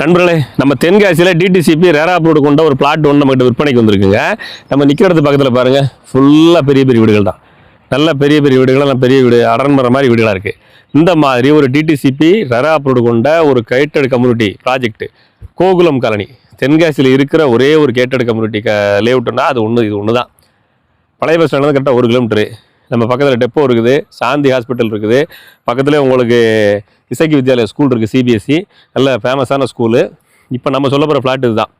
நண்பர்களே நம்ம தென்காசியில் டிடிசிபி ரேரா அப்ரூவ்டு கொண்ட ஒரு பிளாட் ஒன்று நம்மகிட்ட விற்பனைக்கு வந்திருக்குங்க. நம்ம நிற்கிறது பக்கத்தில் பாருங்கள் ஃபுல்லாக பெரிய பெரிய வீடுகள் தான். நல்ல பெரிய பெரிய வீடுகள்லாம் பெரிய வீடு அடன்மர மாதிரி வீடுகளாக இருக்குது இந்த மாதிரி ஒரு டிடிசிபி ரேரா அப்ரூவ்டு கொண்ட ஒரு gated community project Gokulam colony. தென்காசியில் இருக்கிற ஒரே ஒரு கேட்டட் கம்யூனிட்டி க லேஅவுட்னா அது ஒன்று இது ஒன்று தான் பழைய பஸ் ஸ்டாண்ட் கரெக்டாக ஒரு கிலோமீட்டரு நம்ம பக்கத்தில் டெப்போ இருக்குது சாந்தி ஹாஸ்பிட்டல் இருக்குது. பக்கத்துலேயே உங்களுக்கு இசைக்கு வித்யாலயா ஸ்கூல் இருக்குது சிபிஎஸ்சி நல்ல ஃபேமஸான ஸ்கூலு இப்போ நம்ம சொல்ல போகிற ஃப்ளாட் இதுதான்.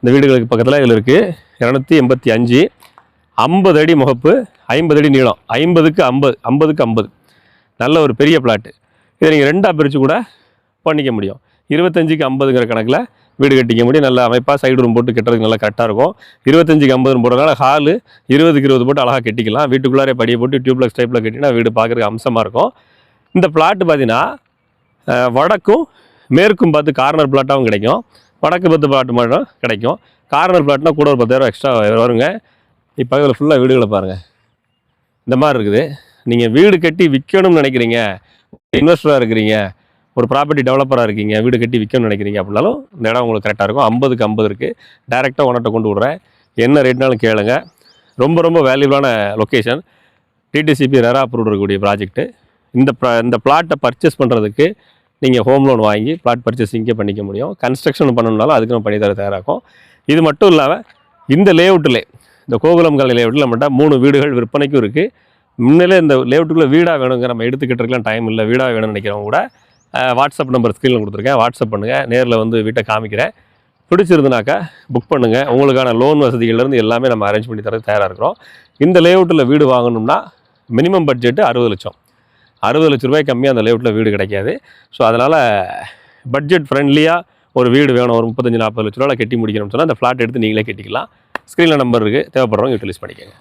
இந்த வீடுகளுக்கு பக்கத்தில் இதில் இருக்குது இரநூத்தி எண்பத்தி அஞ்சு. ஐம்பது அடி முகப்பு ஐம்பது அடி நீளம். ஐம்பதுக்கு ஐம்பது ஐம்பதுக்கு ஐம்பது. நல்ல ஒரு பெரிய பிளாட்டு இதை நீங்கள் ரெண்டாக பிரித்து கூட பண்ணிக்க முடியும். இருபத்தஞ்சிக்கு ஐம்பதுங்கிற கணக்கில் வீடு கட்டிக்க முடியும். நல்ல அமைப்பாக சைடு ரூம் போட்டு கட்டுறதுக்கு நல்லா கரெக்டாக இருக்கும். இருபத்தஞ்சுக்கு ஐம்பது போடுறதுனால ஹாலு இருபதுக்கு இருபது போட்டு அழகாக கட்டிக்கலாம். வீட்டுக்குள்ளாரே படியை போட்டு டியூப்லக்ஸ் டைப்பில் கட்டினா வீடு பார்க்குறதுக்கு அம்சமாக இருக்கும். இந்த பிளாட்டு பார்த்தீங்கன்னா வடக்கும் மேற்கும் பார்த்து கார்னர் பிளாட்டாகவும் கிடைக்கும். வடக்கு பார்த்து பிளாட் மட்டும் கிடைக்கும். கார்னர் பிளாட்னா கூட ஒரு பத்தாயிரம் எக்ஸ்ட்ரா வருங்க. இப்போ இதில் ஃபுல்லாக வீடுகளை பாருங்கள் இந்த மாதிரி இருக்குது. நீங்கள் வீடு கட்டி விற்கணும்னு நினைக்கிறீங்க இன்வெஸ்டராக இருக்கிறீங்க ஒரு ப்ராப்பர்ட்டி டெவலப்பராக இருக்கீங்க வீடு கட்டி விற்கணும்னு நினைக்கிறீங்க அப்படின்னாலும் இந்த இடம் உங்களுக்கு கரெக்டாக இருக்கும். ஐம்பதுக்கு ஐம்பது இருக்குது டேரெக்டாக உனட்ட கொண்டு விட்றேன். என்ன ரேட்னாலும் கேளுங்க. ரொம்ப ரொம்ப வேல்யூபிளான லொக்கேஷன் டிடிசிபி ரெரா அப்ரூவ் இருக்கக்கூடிய ப்ராஜெக்ட்டு இந்த ப்ரா இந்த பிளாட்டை பர்ச்சேஸ் பண்ணுறதுக்கு நீங்கள் ஹோம் லோன் வாங்கி பிளாட் பர்ச்சேஸ் பண்ணிக்க முடியும். கன்ஸ்ட்ரக்ஷன் பண்ணணும்னாலும் அதுக்கு நம்ம பண்ணித்தர தயாராகும். இது மட்டும் இல்லாமல் இந்த லேஅவுட்டில் இந்த கோகுலம் கலை லேஅவுட்டில் நம்மகிட்ட மூணு வீடுகள் விற்பனைக்கும் இருக்குது முன்னிலே இந்த லேஅவுட்டுக்குள்ளே வீடாக வேணுங்கிற நம்ம எடுத்துக்கிட்டு இருக்கலாம் டைம் இல்லை. வீடாக வேணும்னு நினைக்கிறவங்க கூட வாட்ஸ்அப் நம்பர் ஸ்க்ரீனில் கொடுத்துருக்கேன். வாட்ஸ்அப் பண்ணுங்கள் நேரில் வந்து வீட்டை காமிக்கிறேன். பிடிச்சிருந்துனாக்கா புக் பண்ணுங்கள் உங்களுக்கான லோன் வசதிகள்லேருந்து எல்லாமே நம்ம அரேஞ்ச் பண்ணி தர தயாராக இருக்கிறோம். இந்த லேஅவுட்டில் வீடு வாங்கணும்னா மினிமம் பட்ஜெட்டு அறுபது லட்சம். அறுபது லட்ச ரூபாய் கம்மியாக அந்த லேஅவுட்டில் வீடு கிடைக்காது. ஸோ அதனால் பட்ஜெட் ஃப்ரெண்ட்லியாக ஒரு வீடு வேணும். ஒரு முப்பத்தஞ்சு நாற்பது லட்ச ரூபாய் கட்டி முடிக்கணும்னு சொன்னால் அந்த ஃப்ளாட் எடுத்து நீங்களே கட்டிக்கலாம். ஸ்க்ரீனில் நம்பர் இருக்குது தேவைப்படுறவங்க யூட்டிலைஸ் பண்ணிக்கோங்க.